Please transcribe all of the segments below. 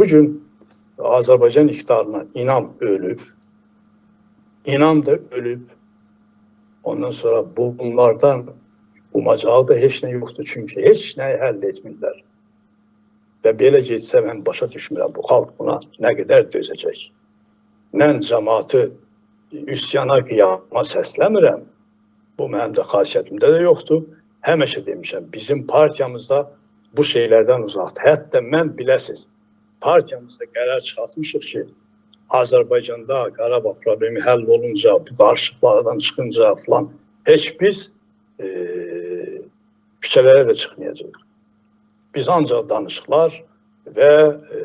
Bugün Azerbaycan iktidarına inam ölüb, inam da ölüb. Ondan sonra bu bunlardan umacağı da heç nə yoxdur. Çünki heç nəyi həll etmirlər. Və belə getsə mən başa düşmürəm bu xalq buna nə qədər dözəcək. Mən cəmaatı üsyana, qiyama səsləmirəm. Bu mənim də xasiyyətimdə də yoxdur. Həmişə demişəm, bizim partiyamızda bu şeylərdən uzaqdır. Hətta mən biləsiz, partiyamızda qərar çıxartmışıq ki, Azərbaycanda Qarabağ problemi həll olunca, bu qarşılıqlardan çıxınca falan heç biz e, küçələrə də çıxmayacağıq. Biz ancaq danışıqlar və e,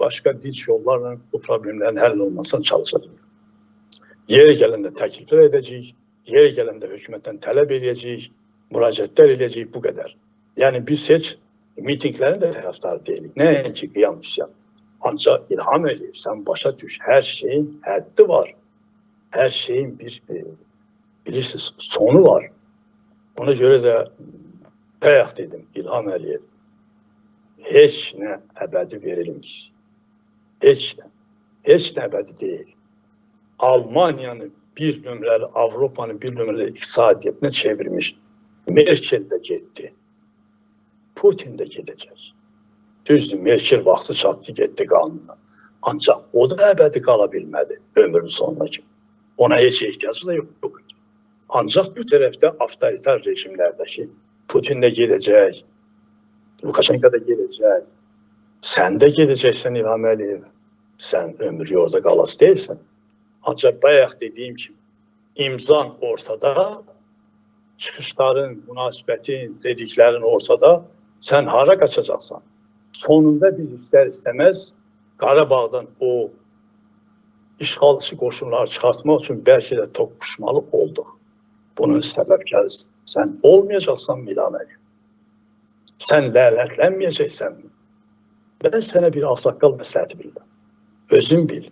başqa dinç yollarla bu problemlərin həll olmasına çalışacağıq. Yeri gələndə təkliflər edəcəyik, yeri gələndə hökumətdən tələb edəcəyik, müraciətlər edəcəyik, bu qədər. Yəni biz heç mitinglərin də tərəfdarı deyilik. Nəinki qiyam üsyan. Ancaq ilham eləyir, sən başa düş, hər şeyin həddi var. Hər şeyin bir, e, bilirsiniz, sonu var. Ona görə də bayaq dedim, İlham Əliyev, heç nə əbədi verilmir. Heç nə. Heç nə əbədi deyil. Almaniyanı bir nömrəli, Avropanı bir nömrəli iqtisadiyyətinə çevirmiş Merkel də getdi. Putin də gedəcək. Düzdür, Merkel vaxtı çatdı, getdi qanuna. Ancaq o da əbədi qala bilmədi ömrünün sonuna kimi. Ona heç ehtiyacı da yox. yox. Ancaq bu tərəfdə avtoritar rejimlərdəki Putin də gedəcək, Lukashenko da gedəcək, sən də gedəcəksən İlham Əliyev. Sən ömrü orada qalası deyilsən. Ancaq bayaq dediyim kimi imzan ortada, çıxışların, münasibətin, dediklərin ortada, sən hara qaçacaqsan? Sonunda biz istər-istəməz Qarabağdan o işğalçı qoşunları çıxartmaq üçün bəlkə də toqquşmalı olduq. Bunun səbəbkarı sən olmayacaqsan Milaməli. Sən lənətlənməyəcəksən. Mən sənə bir ağsaqqal məsləhəti bilirəm. Özün bil.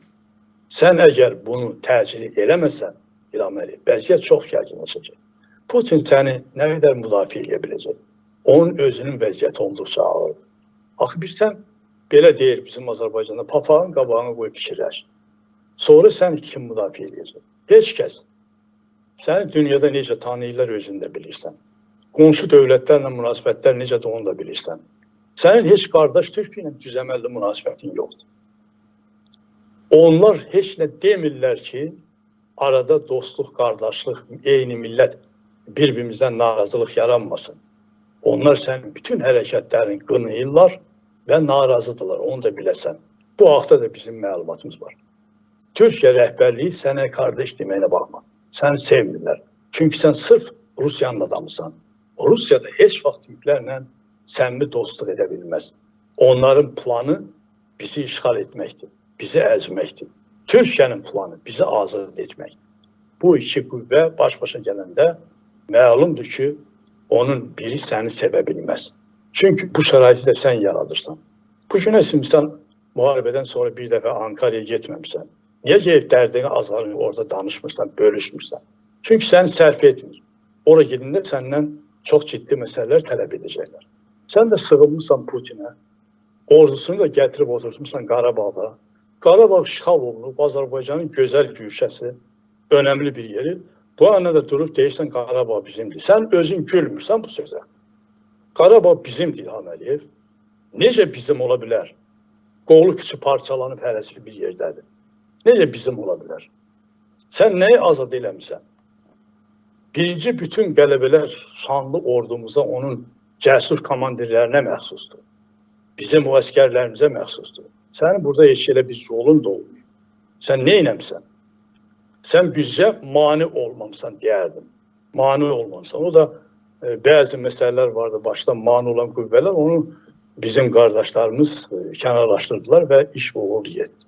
Sən əgər bunu təcili eləməsən, Milaməli, vəziyyət çox gərginləşəcək. Putin səni nə qədər müdafiə edə biləcək? Onun özünün vəziyyəti olduqca ağırdır. Axı bilsən, belə deyir bizim Azərbaycanda, papağın qabağına qoyub fikirləş. Sonra sən kim müdafiə edəcək? Heç kəs. Səni dünyada necə tanıyırlar özün də bilirsən. Qonşu dövlətlərlə münasibətlər necədir onu da bilirsən. Sənin heç qardaş Türkiyə ilə düzəməlli münasibətin yoxdur. Onlar heç nə demirlər ki, arada dostluq, qardaşlıq, eyni millət bir-birimizdən narazılıq yaranmasın. Onlar sənin bütün hərəkətlərini qınayırlar və narazıdırlar, onu da biləsən. Bu haqda da bizim məlumatımız var. Türkiyə rəhbərliyi sənə qardaş deməyinə baxma. Səni sevmirlər. Çünki sən sırf Rusiyanın adamısan. Rusiyada heç vaxt Türklərlə səmimi dostluq edə bilməz. Onların planı bizi işğal etməkdir, bizi əzməkdir. Türkiyənin planı bizi azad etməkdir. Bu iki qüvvə baş-başa gələndə məlumdur ki, onun biri səni sevə bilməz. Çünki bu şəraiti də sən yaradırsan. Bu günə sən müharibədən sonra bir dəfə Ankara'ya getməmisən. Niyə gelib dərdini azalını orada danışmırsan, bölüşmürsən? Çünki səni sərf etmir. Ora gedəndə səndən çox ciddi məsələlər tələb edəcəklər. Sən də sığınmısan Putinə. Ordusunu da gətirib oturtmuşsan Qarabağda. Qarabağ işğal olunub, Azərbaycanın gözəl güşəsi, önəmli bir yeri. Bu ana da durub deyirsən Qarabağ bizimdir. Sən özün gülmürsən bu sözə. Qarabağ bizimdir İlham Əliyev. Necə bizim ola bilər? Qolu kıçı parçalanıb hərəsi bir yerdədir. Necə bizim ola bilər? Sən nəyi azad eləmirsən? Birinci bütün qələbələr şanlı ordumuza, onun cəsur komandirlərinə məxsusdur. Bizim o əskərlərimizə məxsusdur. Sənin burada heç elə bir rolun da olmuyor. Sən nə eləmsən? sen bize mani olmamsan diyerdim. Mani olmamsan. O da e, bazı meseleler vardı başta mani olan kuvveler. Onu bizim kardeşlerimiz e, kenarlaştırdılar ve iş bu oldu yetti.